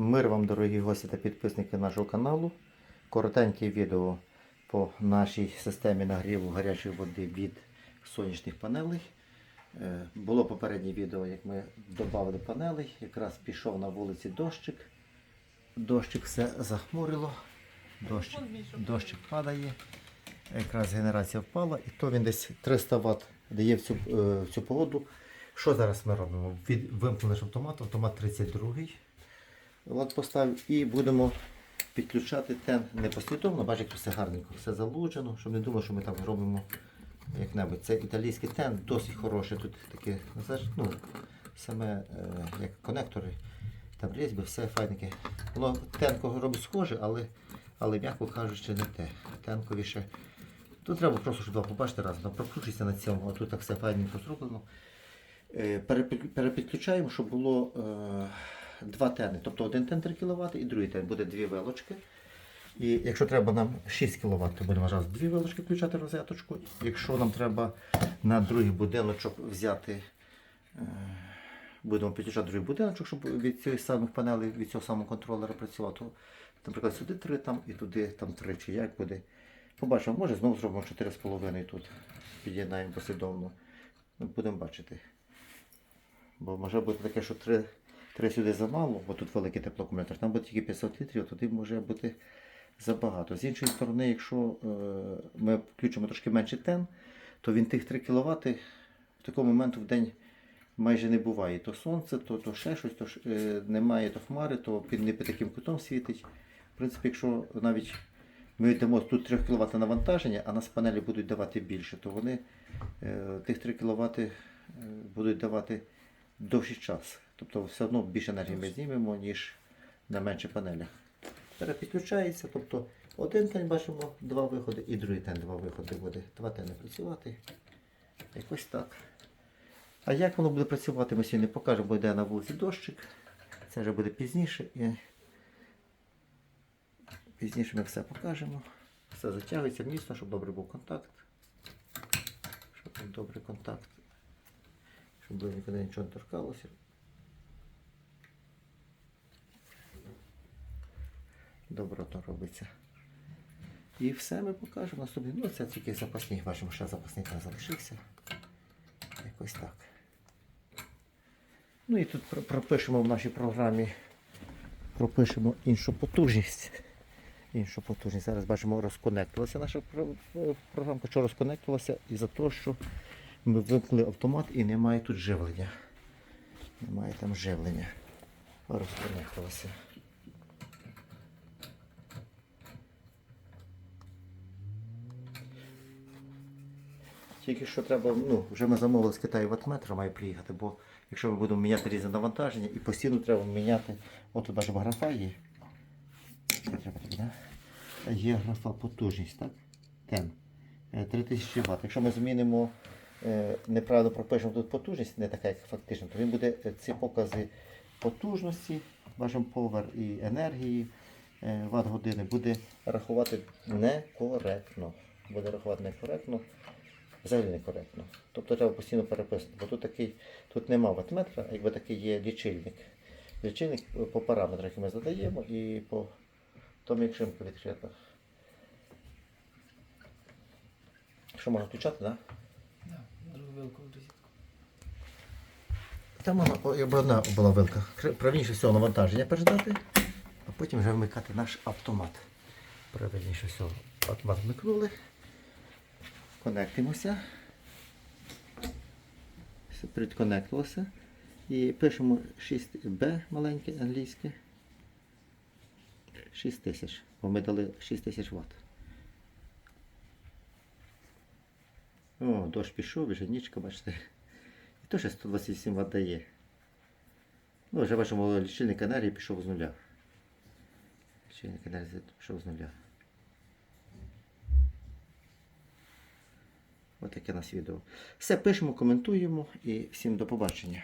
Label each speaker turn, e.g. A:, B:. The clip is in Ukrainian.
A: Мир вам, дорогі гості та підписники нашого каналу. Коротеньке відео по нашій системі нагріву гарячої води від сонячних панелей. Е, Було попереднє відео, як ми додали панелей. Якраз пішов на вулиці дощик. Дощик все захмурило. Дощик, дощик падає. Якраз генерація впала, і то він десь 300 Вт дає в цю, е, в цю погоду. Що зараз ми робимо? Вимкнули автомат, автомат 32 От поставив і будемо підключати тен не послідовно, бачите, як все гарненько, все залуджено, щоб не думав, що ми там робимо як-небудь. Це італійський тен, досить хороший. Тут таке, ну, саме е, як конектори, там різьби, все файненьке. Воно тенко робить схоже, але, але м'яко кажучи, не те. Тенковіше. Тут треба просто, щоб побачити разом, прокручується на цьому, а тут так все файненько зроблено. Е, Перепідключаємо, щоб було е, два тени. Тобто один тен 3 кВт і другий тен буде дві вилочки. І якщо треба нам 6 кВт, то будемо раз дві вилочки включати в розеточку. Якщо нам треба на другий будиночок взяти, е, будемо підключати другий будиночок, щоб від цих самих панелей, від цього самого контролера працював, то, наприклад, сюди 3 там і туди там 3, чи як буде. Побачимо, може знову зробимо 4,5 тут. Під'єднаємо послідовно. Будемо бачити. Бо може бути таке, що 3, 3 сюди замало, бо тут великий теплоакумулятор, там буде тільки 500 літрів, туди може бути забагато. З іншої сторони, якщо е, ми включимо трошки менший тен, то він тих 3 кВт в такому моменту в день майже не буває. То сонце, то, то ще щось, то е, немає то хмари, то під не під таким кутом світить. В принципі, якщо навіть ми йдемо тут 3 кВт навантаження, а нас панелі будуть давати більше, то вони е, тих 3 кВт будуть давати довший час. Тобто все одно більше енергії ми знімемо, ніж на менших панелях. Перепідключається, тобто один тен бачимо два виходи, і другий тен два виходи буде. Два тени працювати. Якось так. А як воно буде працювати, ми сьогодні покажемо, бо йде на вулиці дощик. Це вже буде пізніше. І пізніше ми все покажемо. Все затягується міцно, щоб добрий був контакт. Щоб був добрий контакт. Щоб нікуди нічого не торкалося. Добротно робиться. І все ми покажемо на собі. Ну, це тільки запасні, бачимо, що запасний там залишився. Якось так. Ну і тут про- пропишемо в нашій програмі, пропишемо іншу потужність. Іншу потужність. Зараз бачимо, розконектувалася наша про- про- програмка, що розконектувалася із-за того, що ми вимкнули автомат і немає тут живлення. Немає там живлення. Розконектувалася. Тільки що треба, ну, вже ми замовили з Китаю ватметр, має приїхати, бо якщо ми будемо міняти різне навантаження і постійно треба міняти, от тут бачимо графа є. Є графа потужність, так? Тен. Е, 3000 Вт. Якщо ми змінимо, е, неправильно пропишемо тут потужність, не така, як фактично, то він буде е, ці покази потужності, бачимо повер і енергії, е, ватт години буде рахувати некоректно. Буде рахувати некоректно взагалі некоректно. Тобто треба постійно переписувати, бо тут такий, тут нема ватметра, а якби такий є лічильник. Лічильник е, по параметрах, які ми задаємо, і по тому, як шимка відкрита. Що можна включати, так? Да?
B: Да, другу вилку в розетку.
A: Там вона, якби одна була вилка. Правильніше всього навантаження передати, а потім вже вмикати наш автомат. Правильніше всього. Автомат вмикнули. Конектимося. Все Підконектилося. І пишемо 6B маленьке англійське. 6 тисяч. Бо ми дали 6 тисяч Вт. О, дощ пішов, вже нічка, бачите. Ще 127 Вт дає. Ну, вже бачимо, лічильник енергії пішов з нуля. Лічильник енергії пішов з нуля. Ось таке нас відео. Все пишемо, коментуємо і всім до побачення.